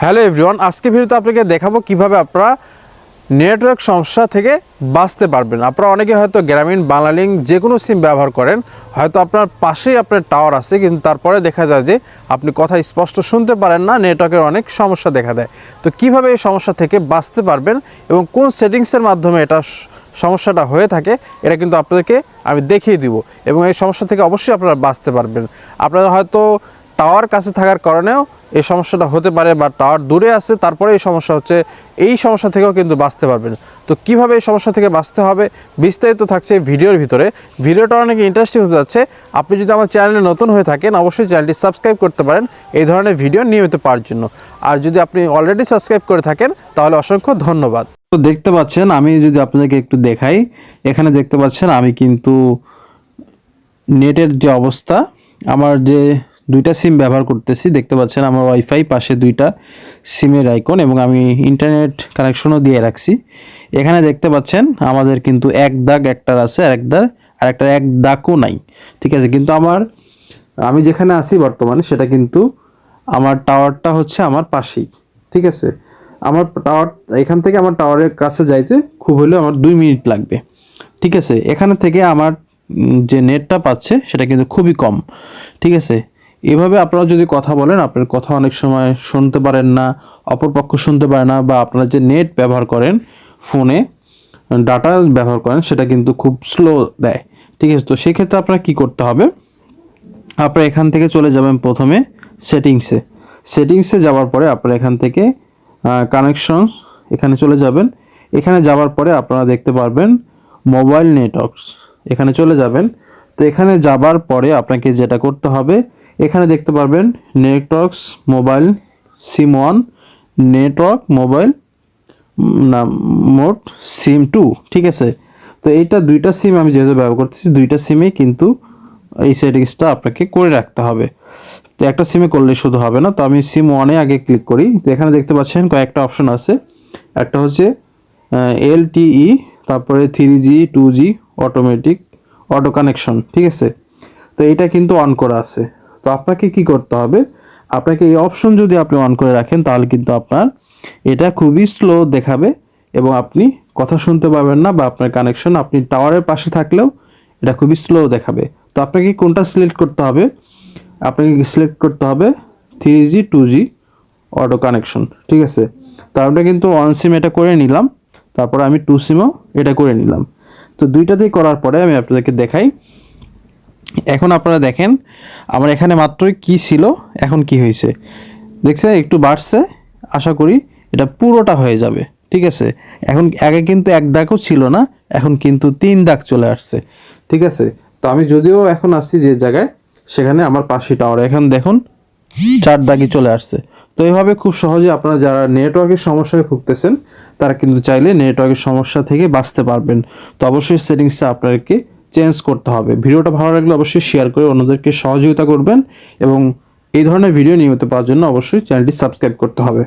Hello everyone আজকে ভিডিওতে আপনাকে দেখাবো কীভাবে আপনারা নেটওয়ার্ক সমস্যা থেকে বাঁচতে পারবেন। আপনারা অনেকে হয়তো গ্রামীণ, বাংলালিঙ্ক যে কোনো সিম ব্যবহার করেন, হয়তো আপনার পাশেই আপনার টাওয়ার আছে, কিন্তু তারপরে দেখা যায় যে আপনি কথা স্পষ্ট শুনতে পারেন না, নেটওয়ার্কের অনেক সমস্যা দেখা দেয়। তো কীভাবে এই সমস্যা থেকে বাঁচতে পারবেন এবং কোন সেটিংসের মাধ্যমে এটা সমস্যাটা হয়ে থাকে, এটা কিন্তু আপনাদেরকে আমি দেখিয়ে দিব এবং এই সমস্যা থেকে অবশ্যই আপনারা বাঁচতে পারবেন। আপনারা হয়তো টাওয়ার কাছে থাকার কারণেও এই সমস্যাটা হতে পারে বা টাওয়ার দূরে আছে, তারপরে এই সমস্যা হচ্ছে, এই সমস্যা থেকেও কিন্তু বাঁচতে পারবেন। তো কীভাবে এই সমস্যা থেকে বাঁচতে হবে বিস্তারিত থাকছে ভিডিওর ভিতরে। ভিডিওটা অনেক ইন্টারেস্টিং হতে যাচ্ছে। আপনি যদি আমার চ্যানেলে নতুন হয়ে থাকেন, অবশ্যই চ্যানেলটি সাবস্ক্রাইব করতে পারেন, এই ধরনের ভিডিও নিয়মিত পাওয়ার জন্য। আর যদি আপনি অলরেডি সাবস্ক্রাইব করে থাকেন, তাহলে অসংখ্য ধন্যবাদ। তো দেখতে পাচ্ছেন, আমি যদি আপনাদেরকে একটু দেখাই, এখানে দেখতে পাচ্ছেন আমি কিন্তু নেটের যে অবস্থা, আমার যে দুইটা সিম ব্যবহার করতেছি। দেখতে পাচ্ছেন আমার ওয়াইফাই পাশে দুইটা সিমের আইকন এবং আমি ইন্টারনেট কানেকশনও দিয়ে রাখছি। এখানে দেখতে পাচ্ছেন আমাদের কিন্তু এক দাগ একটার আছে আর এক দাগ আর একটা এক দাগও নাই। ঠিক আছে, কিন্তু আমার, আমি যেখানে আছি বর্তমানে সেটা কিন্তু আমার টাওয়ারটা হচ্ছে আমার পাশেই। ঠিক আছে, আমার টাওয়ার এখান থেকে আমার টাওয়ারের কাছে যাইতে খুব হলেও আমার দুই মিনিট লাগবে। ঠিক আছে, এখানে থেকে আমার যে নেটটা পাচ্ছে সেটা কিন্তু খুবই কম। ঠিক আছে এভাবে আপনারা যদি কথা বলেন, আপনার কথা অনেক সময় শুনতে পারেন না, অপরপক্ষ শুনতে পারে না, বা আপনারা যে নেট ব্যবহার করেন, ফোনে, ডাটা ব্যবহার করেন, সেটা কিন্তু খুব স্লো দেয়। ঠিক আছে, তো সেক্ষেত্রে আপনার কি করতে হবে? আপনারা এখান থেকে চলে যাবেন প্রথমে সেটিংসে। সেটিংসে যাওয়ার পরে আপনারা এখান থেকে কানেকশন এখানে চলে যাবেন। এখানে যাওয়ার পরে আপনারা দেখতে পারবেন মোবাইল নেটওয়ার্কস এখানে চলে যাবেন। তো এখানে যাবার পরে আপনাকে যেটা করতে হবে এখানে দেখতে পারবেন networks mobile SIM one network mobile না মোট সিম টু ঠিক আছে? তো এইটা দুইটা সিম আমি যেহেতু ব্যবহার করতেছি, দুইটা সিমে কিন্তু এই সেটিংসটা আপনাকে করে রাখতে হবে। তো একটা সিমে করলে শুধু হবে না, তো আমি সিম ওয়ানে আগে ক্লিক করি। তো এখানে দেখতে পাচ্ছেন কয়েকটা অপশন আছে। একটা হচ্ছে এলটিই তারপরে three G two G automatic auto connection ঠিক আছে? তো এটা কিন্তু অন করা আছে। তো আপনাকে কি করতে হবে? আপনাকে এই অপশন যদি আপনি অন করে রাখেন, তাহলে কিন্তু আপনার এটা খুবই স্লো দেখাবে এবং আপনি কথা শুনতে পারবেন না বা আপনার কানেকশন আপনি টাওয়ারের পাশে থাকলেও এটা খুবই স্লো দেখাবে। তো আপনাকে কোনটা সিলেক্ট করতে হবে? আপনাকে সিলেক্ট করতে হবে? Three G two G auto connection ঠিক আছে? তো আমরা কিন্তু ওয়ান সিম এটা করে নিলাম, তারপর আমি টু সিমও এটা করে নিলাম। তো দুইটাতেই করার পরে আমি আপনাদেরকে দেখাই। এখন আপনারা দেখেন, আমার এখানে মাত্রই কি ছিল, এখন কি হয়েছে। দেখছেন, একটু বাড়ছে, আশা করি এটা পুরোটা হয়ে যাবে, ঠিক আছে? এখন আগে কিন্তু এক দাগও ছিল না, এখন কিন্তু তিন দাগ চলে আসছে, ঠিক আছে? তো আমি যদিও এখন আসছি যে জায়গায়, সেখানে আমার পাশে টাওয়ার এখন দেখুন, চার দাগই চলে আসছে। তো এভাবে খুব সহজে আপনারা যারা নেটওয়ার্কের সমস্যায় ভুগতেছেন, তারা কিন্তু চাইলে নেটওয়ার্কের সমস্যা থেকে বাঁচতে পারবেন। তো অবশ্যই সেটিংসটা আপনাদেরকে চেঞ্জ করতে হবে। ভিডিওটা ভালো লাগলে অবশ্যই শেয়ার করে অন্যদেরকে সহযোগিতা করবেন এবং এই ধরনের ভিডিও নিয়মিত পাওয়ার জন্য অবশ্যই চ্যানেলটি সাবস্ক্রাইব করতে হবে।